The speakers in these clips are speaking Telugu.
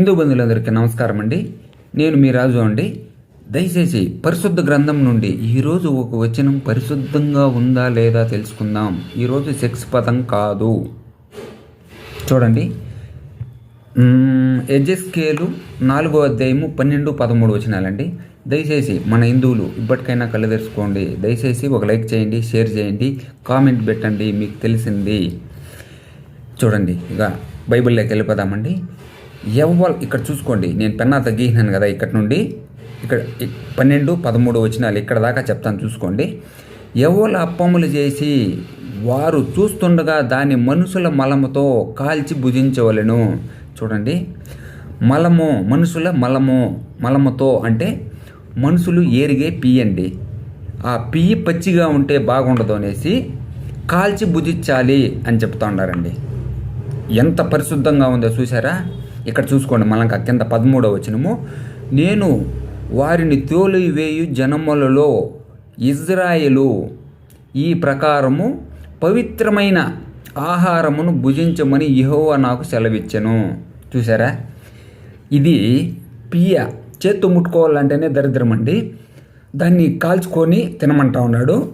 హిందూ బంధువులందరికీ నమస్కారం అండి. నేను మీ రాజు అండి. దయచేసి పరిశుద్ధ గ్రంథం నుండి ఈరోజు ఒక వచనం పరిశుద్ధంగా ఉందా లేదా తెలుసుకుందాం. ఈరోజు సెక్స్ పదం కాదు. చూడండి. ఎజెస్కేలు నాలుగో అధ్యాయము పన్నెండు పదమూడు వచనాలండి. దయచేసి మన హిందువులు ఇప్పటికైనా కళ్ళు తెరుచుకోండి. దయచేసి ఒక లైక్ చేయండి షేర్ చేయండి కామెంట్ పెట్టండి మీకు తెలిసింది. చూడండి ఇక బైబిల్లోకి వెళ్ళిపోదామండి. ఎవ్వరు ఇక్కడ చూసుకోండి. నేను పెన్నా తగ్గినాను కదా ఇక్కడ నుండి. ఇక్కడ పన్నెండు పదమూడు వచ్చినాలు ఇక్కడ దాకా చెప్తాను చూసుకోండి. ఎవరు అప్పములు చేసి వారు చూస్తుండగా దాని మనుషుల మలముతో కాల్చి భుజించవలెను. చూడండి. మలము మనుషుల మలము మలముతో అంటే మనుషులు ఏరిగే పియ్యండి ఆ పియ్యి పచ్చిగా ఉంటే బాగుండదు అనేసి కాల్చి భుజించాలి అని చెప్తా ఉన్నారండి. ఎంత పరిశుద్ధంగా ఉందో చూసారా ఇక్కడ చూసుకోండి మళ్ళీ కింద పదమూడవ వచనము. నేను వారిని తోలి వేయు జనములలో ఇజ్రాయేలు ఈ ప్రకారము పవిత్రమైన ఆహారమును భుజించమని యహోవా నాకు సెలవిచ్చెను. చూసారా ఇది పియ చేత్తు ముట్టుకోవాలంటేనే దరిద్రం అండి. దాన్ని కాల్చుకొని తినమంటా ఉన్నాడు.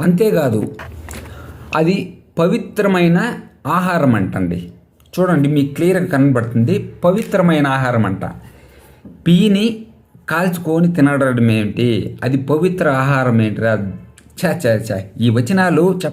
అంతేకాదు అది పవిత్రమైన ఆహారం అంటండి. చూడండి మీకు క్లియర్గా కనబడుతుంది. పవిత్రమైన ఆహారం అంట పీని కాల్చుకొని తినడం ఏంటి? అది పవిత్ర ఆహారం ఏంటిరా? చా చా చా ఈ వచనాలు చెప్